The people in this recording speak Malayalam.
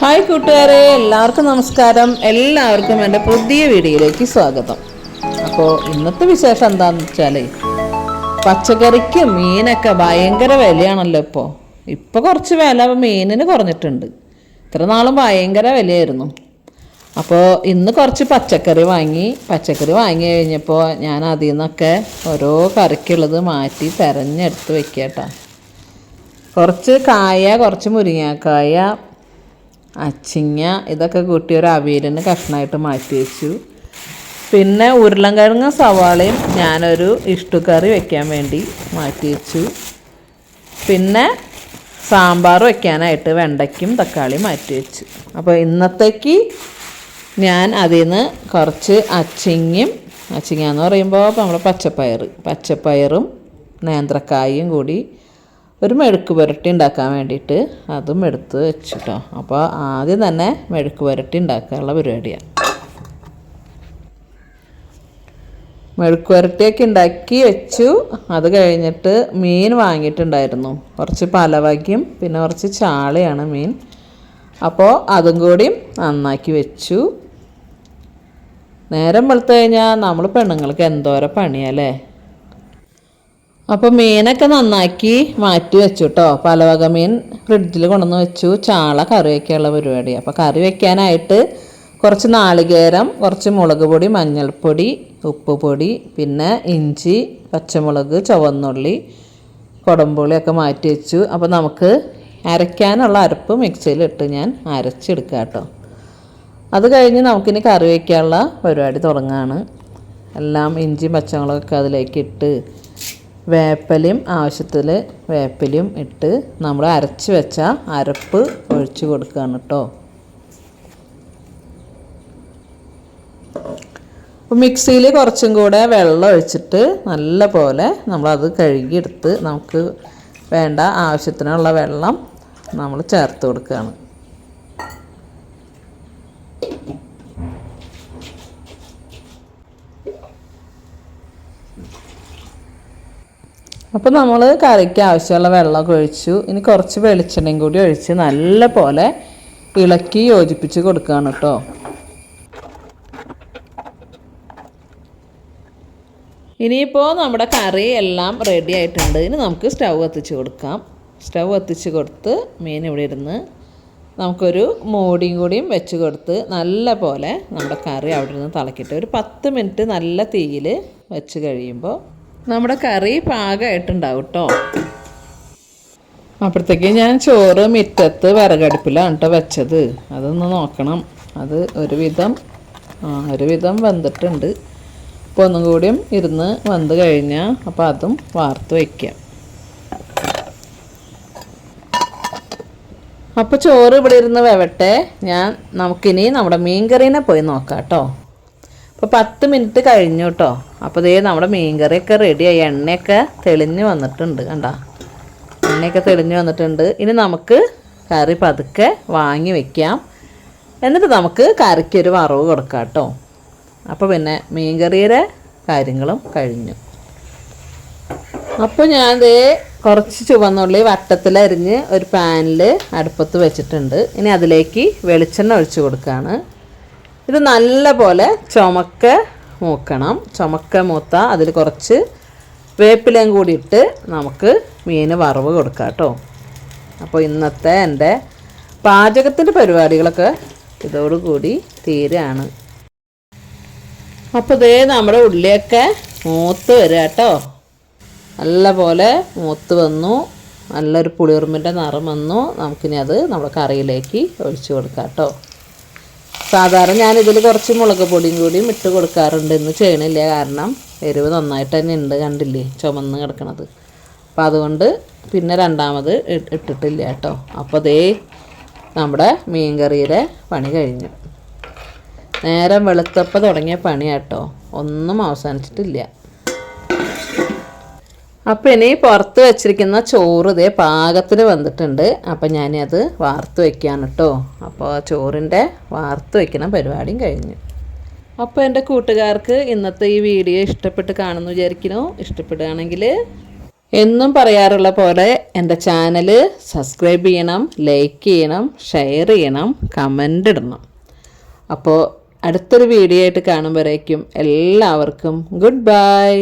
ഹായ് കൂട്ടുകാരെ എല്ലാവർക്കും നമസ്കാരം. എല്ലാവർക്കും എന്റെ പുതിയ വീഡിയോയിലേക്ക് സ്വാഗതം. അപ്പോൾ ഇന്നത്തെ വിശേഷം എന്താണെന്ന് വെച്ചാൽ പച്ചക്കറിക്ക് മീനൊക്കെ ഭയങ്കര വിലയാണല്ലോ ഇപ്പോൾ ഇപ്പോൾ കുറച്ച് വില മീനിന് കുറഞ്ഞിട്ടുണ്ട്. ഇത്ര നാളും ഭയങ്കര വിലയായിരുന്നു. അപ്പോൾ ഇന്ന് കുറച്ച് പച്ചക്കറി വാങ്ങി പച്ചക്കറി വാങ്ങി കഴിഞ്ഞപ്പോൾ ഞാൻ അതിൽ നിന്നൊക്കെ ഓരോ കറിക്കുള്ളത് മാറ്റി തെരഞ്ഞെടുത്ത് വെക്കട്ടോ. കുറച്ച് കായ കുറച്ച് മുരിങ്ങാക്കായ അച്ചിങ്ങ ഇതൊക്കെ കൂട്ടി ഒരു അവിയലിന് കഷ്ണമായിട്ട് മാറ്റി വെച്ചു. പിന്നെ ഉരുളൻകിഴങ്ങ് സവാളയും ഞാനൊരു ഇഷ്ടുക്കറി വെക്കാൻ വേണ്ടി മാറ്റി വെച്ചു. പിന്നെ സാമ്പാർ വെക്കാനായിട്ട് വെണ്ടയ്ക്കും തക്കാളിയും മാറ്റി വെച്ചു. അപ്പോൾ ഇന്നത്തേക്ക് ഞാൻ അതിൽ നിന്ന് കുറച്ച് അച്ചിങ്ങയും അച്ചിങ്ങ എന്ന് പറയുമ്പോൾ നമ്മുടെ പച്ചപ്പയർ പച്ചപ്പയറും നേന്ത്രക്കായും കൂടി ഒരു മെഴുക്ക് പുരട്ടി ഉണ്ടാക്കാൻ വേണ്ടിയിട്ട് അതും എടുത്ത് വെച്ചിട്ടോ. അപ്പോൾ ആദ്യം തന്നെ മെഴുക്ക് പുരട്ടി ഉണ്ടാക്കാനുള്ള പരിപാടിയാണ്. മെഴുക്ക് പുരട്ടിയൊക്കെ ഉണ്ടാക്കി വെച്ചു. അത് കഴിഞ്ഞിട്ട് മീൻ വാങ്ങിയിട്ടുണ്ടായിരുന്നു. കുറച്ച് പലവകയും പിന്നെ കുറച്ച് ചാളയാണ് മീൻ. അപ്പോൾ അതും കൂടിയും നന്നാക്കി വെച്ചു. നേരം വെളുത്തു കഴിഞ്ഞാൽ നമ്മൾ പെണ്ണുങ്ങൾക്ക് എന്തോരം പണിയല്ലേ? അപ്പോൾ മീനൊക്കെ നന്നാക്കി മാറ്റി വെച്ചു കേട്ടോ പലവക മീൻ ഫ്രിഡ്ജിൽ കൊണ്ടുവന്ന് വെച്ചു. ചാള കറി വയ്ക്കാനുള്ള പരിപാടി. അപ്പോൾ കറി വയ്ക്കാനായിട്ട് കുറച്ച് നാളികേരം കുറച്ച് മുളക് പൊടി മഞ്ഞൾപ്പൊടി ഉപ്പ് പൊടി പിന്നെ ഇഞ്ചി പച്ചമുളക് ചുവന്നുള്ളി കുടംപുളിയൊക്കെ മാറ്റി വെച്ചു. അപ്പോൾ നമുക്ക് അരയ്ക്കാനുള്ള അരപ്പ് മിക്സിയിലിട്ട് ഞാൻ അരച്ചെടുക്കാം കേട്ടോ അത് കഴിഞ്ഞ് നമുക്കിനി കറി വയ്ക്കാനുള്ള പരിപാടി തുടങ്ങാണ്. എല്ലാം ഇഞ്ചി പച്ചമുളകൊക്കെ അതിലേക്ക് ഇട്ട് വേപ്പലയും ആവശ്യത്തിൽ വേപ്പലയും ഇട്ട് നമ്മൾ അരച്ച് വെച്ച അരപ്പ് ഒഴിച്ച് കൊടുക്കുകയാണ് കേട്ടോ. അപ്പോൾ മിക്സിയിൽ കുറച്ചും കൂടെ വെള്ളം ഒഴിച്ചിട്ട് നല്ല പോലെ നമ്മളത് കഴുകിയെടുത്ത് നമുക്ക് വേണ്ട ആവശ്യത്തിനുള്ള വെള്ളം നമ്മൾ ചേർത്ത് കൊടുക്കുകയാണ്. അപ്പോൾ നമ്മൾ കറിക്ക് ആവശ്യമുള്ള വെള്ളമൊക്കെ ഒഴിച്ചു. ഇനി കുറച്ച് വെളിച്ചെണ്ണയും കൂടി ഒഴിച്ച് നല്ല പോലെ ഇളക്കി യോജിപ്പിച്ച് കൊടുക്കുകയാണ് കേട്ടോ. ഇനിയിപ്പോൾ നമ്മുടെ കറി എല്ലാം റെഡി ആയിട്ടുണ്ട്. ഇനി നമുക്ക് സ്റ്റൗ കത്തിച്ച് കൊടുക്കാം. സ്റ്റൗ കത്തിച്ച് കൊടുത്ത് മീൻ ഇവിടെ ഇരുന്ന് നമുക്കൊരു മൂടിയും കൂടിയും വെച്ച് കൊടുത്ത് നല്ല പോലെ നമ്മുടെ കറി അവിടെ നിന്ന് തിളക്കിയിട്ട് ഒരു പത്ത് മിനിറ്റ് നല്ല തീയിൽ വെച്ച് കഴിയുമ്പോൾ നമ്മുടെ കറി പാകമായിട്ടുണ്ടാവും കേട്ടോ അപ്പോഴത്തേക്ക് ഞാൻ ചോറ് മുറ്റത്ത് വിറകടുപ്പിലാണ് കേട്ടോ വെച്ചത്. അതൊന്ന് നോക്കണം. അത് ഒരുവിധം ആ ഒരുവിധം വെന്തിട്ടുണ്ട്. അപ്പോൾ ഒന്നും കൂടിയും ഇരുന്ന് വെന്ത് കഴിഞ്ഞാൽ അപ്പോൾ അതും വാർത്ത് വയ്ക്കാം അപ്പോൾ ചോറ് ഇവിടെ ഇരുന്ന് വെവട്ടെ. ഞാൻ നമുക്കിനി നമ്മുടെ മീൻകറീനെ പോയി നോക്കാം കേട്ടോ അപ്പോൾ പത്ത് മിനിറ്റ് കഴിഞ്ഞു കേട്ടോ. അപ്പോൾ ദേ നമ്മുടെ മീൻകറിയൊക്കെ റെഡിയായി എണ്ണയൊക്കെ തെളിഞ്ഞ് വന്നിട്ടുണ്ട് കണ്ട. എണ്ണയൊക്കെ തെളിഞ്ഞ് വന്നിട്ടുണ്ട്. ഇനി നമുക്ക് കറി പതുക്കെ വാങ്ങി വെക്കാം. എന്നിട്ട് നമുക്ക് കറിക്കൊരു വറവ് കൊടുക്കാം കേട്ടോ. അപ്പോൾ പിന്നെ മീൻകറിയുടെ കാര്യങ്ങളും കഴിഞ്ഞു. അപ്പോൾ ഞാൻ ദേ കുറച്ച് ചുവന്നുള്ളി വട്ടത്തിലരിഞ്ഞ് ഒരു പാനിൽ അടുപ്പത്ത് വെച്ചിട്ടുണ്ട്. ഇനി അതിലേക്ക് വെളിച്ചെണ്ണ ഒഴിച്ച് കൊടുക്കുകയാണ് ഇത് നല്ല പോലെ ചുമക്ക മൂക്കണം. ചുമക്ക മൂത്ത അതിൽ കുറച്ച് വേപ്പിലയും കൂടി ഇട്ട് നമുക്ക് മീൻ വറവ് കൊടുക്കാം കേട്ടോ. അപ്പോൾ ഇന്നത്തെ എന്റെ പാചകത്തിന്റെ പരിപാടികളൊക്കെ ഇതോടുകൂടി തീരാണ്. അപ്പോൾ ഇതേ നമ്മുടെ ഉള്ളിയൊക്കെ മൂത്ത് വരിക കേട്ടോ. നല്ലപോലെ മൂത്ത് വന്നു. നല്ലൊരു പുളിയുറുമ്പിന്റെ നിറം വന്നു. നമുക്കിനി അത് നമ്മുടെ കറിയിലേക്ക് ഒഴിച്ചു കൊടുക്കാം കേട്ടോ. സാധാരണ ഞാനിതിൽ കുറച്ച് മുളക് പൊടിയും കൂടിയും ഇട്ട് കൊടുക്കാറുണ്ട്. ഇന്ന് ചെയ്യണില്ല. കാരണം എരിവ് നന്നായിട്ട് തന്നെ ഉണ്ട് കണ്ടില്ലേ? ചുമന്ന് കിടക്കണത്. അപ്പം അതുകൊണ്ട് പിന്നെ രണ്ടാമത് ഇട്ടിട്ടില്ല കേട്ടോ. അപ്പോൾ ദേ നമ്മുടെ മീൻ കറിയുടെ പണി കഴിഞ്ഞു. നേരം വെളുത്തപ്പം തുടങ്ങിയ പണി കേട്ടോ. ഒന്നും അവസാനിച്ചിട്ടില്ല. അപ്പോൾ ഇനി പുറത്ത് വെച്ചിരിക്കുന്ന ചോറ് ഇതേ പാകത്തിന് വന്നിട്ടുണ്ട്. അപ്പം ഞാനത് വാർത്ത് വയ്ക്കുകയാണ് കേട്ടോ അപ്പോൾ ചോറിന്റെ വാർത്ത് വയ്ക്കുന്ന പരിപാടിയും കഴിഞ്ഞു. അപ്പോൾ എന്റെ കൂട്ടുകാർക്ക് ഇന്നത്തെ ഈ വീഡിയോ ഇഷ്ടപ്പെട്ട് കാണുന്നു വിചാരിക്കുന്നു. ഇഷ്ടപ്പെടുകയാണെങ്കിൽ എന്നും പറയാറുള്ള പോലെ എന്റെ ചാനൽ സബ്സ്ക്രൈബ് ചെയ്യണം ലൈക്ക് ചെയ്യണം ഷെയർ ചെയ്യണം കമന്റ് ഇടണം. അപ്പോൾ അടുത്തൊരു വീഡിയോ ആയിട്ട് കാണുമ്പോഴേക്കും എല്ലാവർക്കും ഗുഡ് ബൈ.